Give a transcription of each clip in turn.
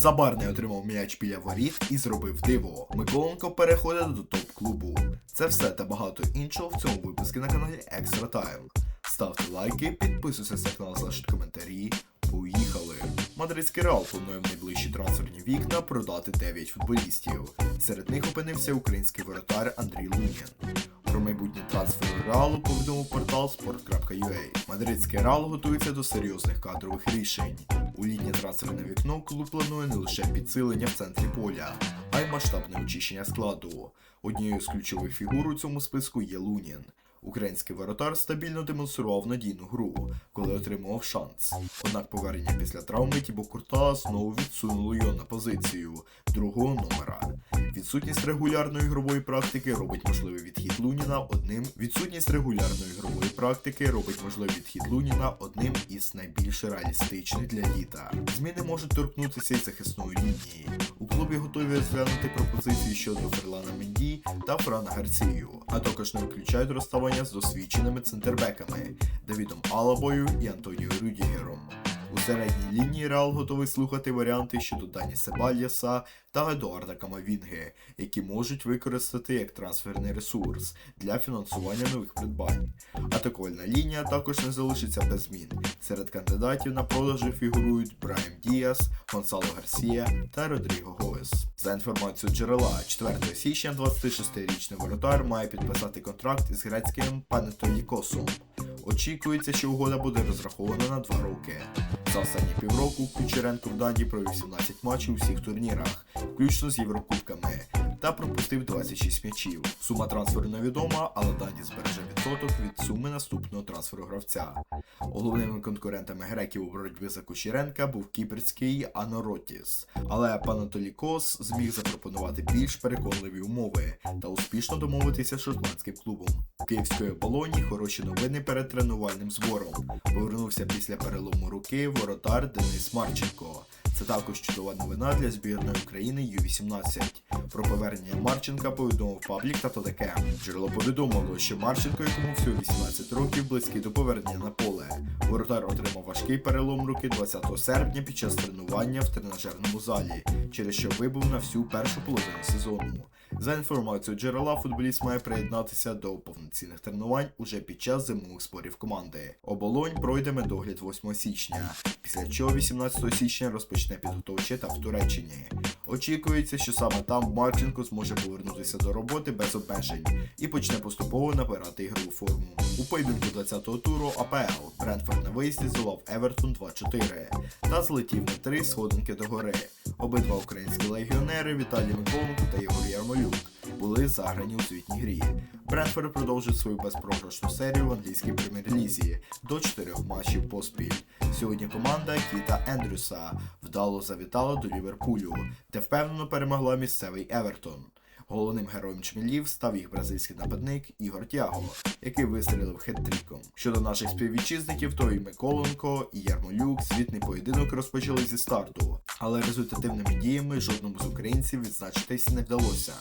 Забарний отримав м'яч біля воріт і зробив диво. Миколенко переходить до топ-клубу. Це все та багато іншого в цьому випуску на каналі Extra Time. Ставте лайки, підписуйтесь на канал, залиште коментарі. Поїхали! Мадридський Реал планує в найближчі трансферні вікна продати 9 футболістів. Серед них опинився український воротар Андрій Лунін. Про майбутній трансфер Реалу повідомив портал sport.ua. Мадридський Реал готується до серйозних кадрових рішень. У літнє трансферне вікно клуб планує не лише підсилення в центрі поля, а й масштабне очищення складу. Однією з ключових фігур у цьому списку є Лунін. Український воротар стабільно демонстрував надійну гру, коли отримував шанс. Однак повернення після травми Тібо Курта знову відсунуло його на позицію другого номера. Відсутність регулярної ігрової практики робить можливий відхід Луніна одним. Відсутність регулярної ігрової практики робить можливий відхід Луніна одним із найбільш реалістичних для літа. Зміни можуть торкнутися й захисної лінії. У клубі готові розглянути пропозиції щодо Ферлана Менді та Франа Гарсію, а також не виключають розставання з досвідченими центрбеками Давідом Алабою і Антоніо Рюдігером. У середній лінії Реал готовий слухати варіанти щодо Дані Себальяса та Едуарда Камавінги, які можуть використати як трансферний ресурс для фінансування нових придбань. Атакувальна лінія також не залишиться без змін. Серед кандидатів на продажі фігурують Брайан Діас, Гонсало Гарсія та Родріго Гоес. За інформацією джерела, 4 січня 26-річний воротар має підписати контракт із грецьким Панетолікосом. Очікується, що угода буде розрахована на 2 роки. За останні півроку Кучеренко в Данії провів 17 матчів у всіх турнірах, включно з Єврокубками, та пропустив 26 м'ячів. Сума трансферу невідома, але Дані збереже відсоток від суми наступного трансферу гравця. Головними конкурентами греків у боротьбі за Кучеренка був кіпрський Аноротіс, але Панатолікос зміг запропонувати більш переконливі умови та успішно домовитися з шотландським клубом. У київської оболоні хороші новини перед тренувальним збором. Повернувся після перелому руки воротар Денис Марченко. Це також чудова новина для збірної України Ю-18. Про повернення Марченка повідомив паблік та ТДК. Джерело повідомило, що Марченко, якому всього 18 років, близький до повернення на поле. Воротар отримав важкий перелом руки 20 серпня під час тренування в тренажерному залі, через що вибув на всю першу половину сезону. За інформацією джерела, футболіст має приєднатися до повноцінних тренувань уже під час зимових спорів команди. Оболонь пройде медогляд 8 січня, після чого 18 січня розпочне підготовчий етап в Туреччині. Очікується, що саме там Марченко зможе повернутися до роботи без обмежень і почне поступово набирати ігрову форму. У поєдинку 20-го туру АПЛ Брентфорд на виїзді здолав Евертон 2-4 та злетів на три сходинки до гори. Обидва українські легіонери Віталій Миколенко та Єгор Ярмолюк були заграні у звітній грі. Брентфорд продовжує свою безпрограшну серію в англійській прем'єр-лізі до чотирьох матчів поспіль. Сьогодні команда Кіта Ендрюса вдало завітала до Ліверпулю, де впевнено перемогла місцевий Евертон. Головним героєм чмілів став їх бразильський нападник Ігор Тяго, який вистрілив хет-тріком. Щодо наших співвітчизників, то і Миколенко, і Ярмолюк звітний поєдинок розпочали зі старту, але результативними діями жодному з українців відзначитись не вдалося.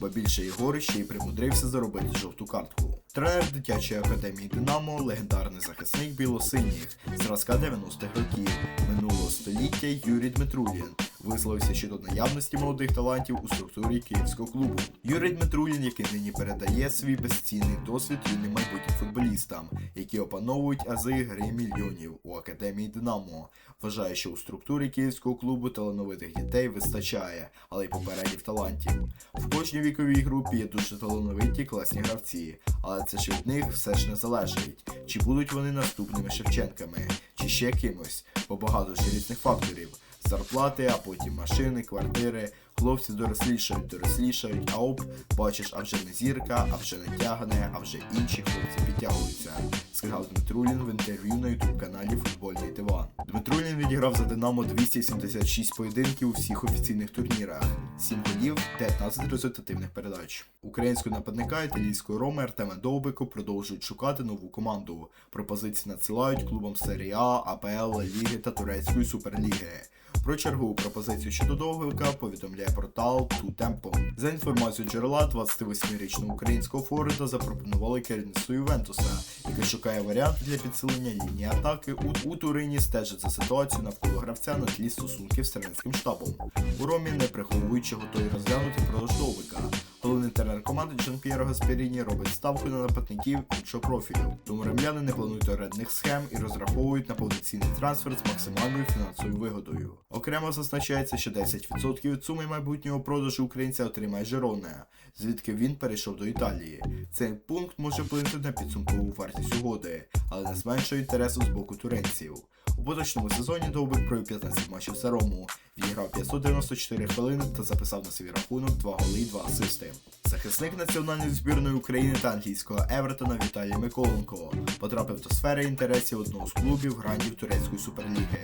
Бо більше Єгор ще й примудрився заробити жовту картку. Тренер дитячої академії Динамо, легендарний захисник білосиніх, зразка 90-х років минулого століття Юрій Дмитрулін висловився щодо наявності молодих талантів у структурі київського клубу. Юрій Дмитрулін, який нині передає свій безцінний досвід юним майбутнім футболістам, які опановують ази гри мільйонів у академії Динамо, вважає, що у структурі київського клубу талановитих дітей вистачає, але й попередніх талантів. В кожній віковій групі є дуже талановиті класні гравці, але це ж від них все ж не залежить, чи будуть вони наступними Шевченками, чи ще кимось, бо багато ж різних факторів зарплати, а потім машини, квартири. Хлопці дорослішають, дорослішають, а оп, бачиш, а вже не зірка, а вже не тягне, а вже інші хлопці підтягуються, сказав Дмитрулін в інтерв'ю на ютуб-каналі Футбольний диван. Дмитрулін відіграв за Динамо 276 поєдинків у всіх офіційних турнірах, 7 голів, 19 результативних передач. Українського нападника італійської роми Артема Довбико продовжують шукати нову команду. Пропозиції надсилають клубам серії А, АПЛ, Ліги та Турецької суперліги. Про чергову пропозицію щодо довгика повідомляє портал TuTempo. За інформацією джерела, 28-річного українського форварда запропонували керівництво Ювентуса, яке шукає варіант для підсилення лінії атаки. У, у Турині стежить за ситуацією навколо гравця на тлі стосунків з тренерським штабом. У Ромі, не приховуючи, готові розглянути продаж довбика. Головний тренер команди Джан П'єро Гасперіні робить ставку на нападників іншого профілю. Тому римляни не планують орендних схем і розраховують на повноцінний трансфер з максимальною фінансовою вигодою. Окремо зазначається, що 10% від суми майбутнього продажу українця отримає Жероне, звідки він перейшов до Італії. Цей пункт може вплинути на підсумкову вартість угоди, але не зменшує інтересу з боку туринців. У поточному сезоні Довбик провів 15 матчів за Рому, відіграв 594 хвилини та записав на свій рахунок 2 голи і 2 асисти. Захисник національної збірної України та англійського Евертона Віталій Миколенко потрапив до сфери інтересів одного з клубів грандів турецької суперліги.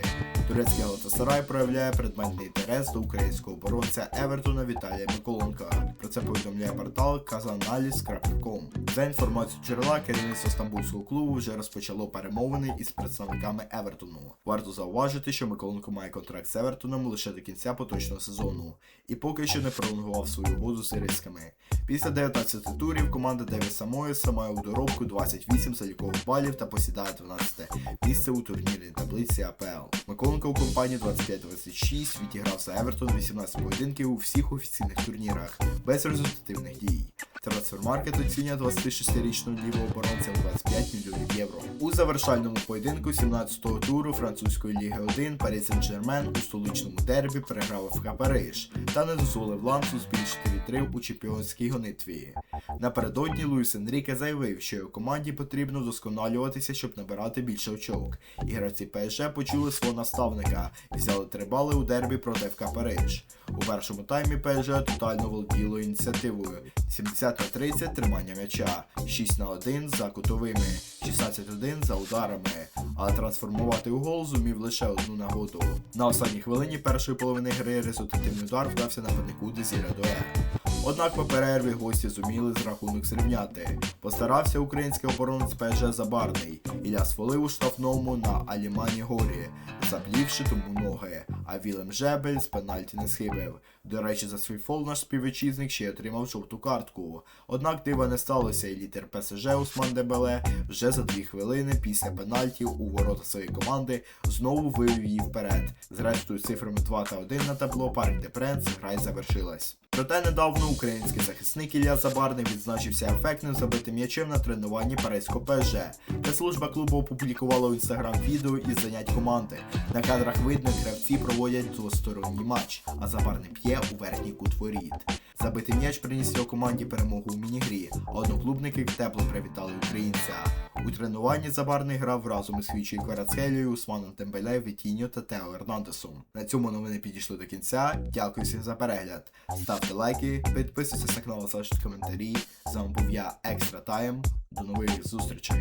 Турецький Галатасарай проявляє предметний інтерес до українського оборонця Евертона Віталія Миколенка. Про це повідомляє портал kazanalis.com. За інформацією джерела, керівництво стамбульського клубу вже розпочало перемовини із представниками Евертону. Варто зауважити, що Миколенко має контракт з Евертоном лише до кінця поточного сезону і поки що не пролонгував свою угоду з рисками. Після 19 турів команда Девіса Моєса має у доробку 28 залікових балів та посідає 12 місце у турнірній таблиці АПЛ. Миколенко у компанії 25-26 відіграв за Евертон 18 поєдинків у всіх офіційних турнірах без результативних дій. Трансфермаркет оцінює 26-річного лівого оборонця в 25 мільйонів євро. У завершальному поєдинку 17-го туру французької ліги 1 Парі Сен-Жермен у столичному дербі переграв ФК Париж та не дозволив лансу збільшити відрив у чемпіонській гонитві. Напередодні Луїс Енріке заявив, що його команді потрібно вдосконалюватися, щоб набирати більше очок. І гравці ПСЖ почули свого наставника і взяли три бали у дербі проти ФК Париж. У першому таймі ПСЖ тотально володіло ініціативою. 70 на 30 тримання м'яча, 6 на 1 за кутовими, 16-1 за ударами, але трансформувати у гол зумів лише одну нагоду. На останній хвилині першої половини гри результативний удар вдався нападнику Дезіре Дуе. Однак по перерві гості зуміли з рахунок зрівняти. Постарався український оборонець ПСЖ Забарний. Ілля свалив у штрафному на Алімані Горі, заплівши тому ноги, а Вілем Жебель з пенальті не схибив. До речі, за свій фол наш співвітчизник ще отримав жовту картку. Однак дива не сталося, і літер ПСЖ Усман Дебеле вже за дві хвилини після пенальтів у ворота своєї команди знову вивів її вперед. Зрештою, цифрами 2 та 1 на табло Парк де Пренс гра завершилась. Проте недавно український захисник Ілля Забарний відзначився ефектним забитим м'ячем на тренуванні паризького ПСЖ. Та служба клубу опублікувала у інстаграм відео із занять команди. На кадрах видно, гравці проводять двосторонній матч, а Забарний п'є у верхній кут воріт. Забитий м'яч приніс його команді перемогу у мінігрі, а одноклубники тепло привітали українця. У тренуванні Забарний грав разом із Хвічою Кварацхелією, Усманом Тембеле, Вітіньо та Тео Ернандесом. На цьому новини підійшли до кінця. Дякую всім за перегляд. Ставте лайки, підписуйтесь на канал, залиште коментарі. З вами був я, Екстра Тайм. До нових зустрічей.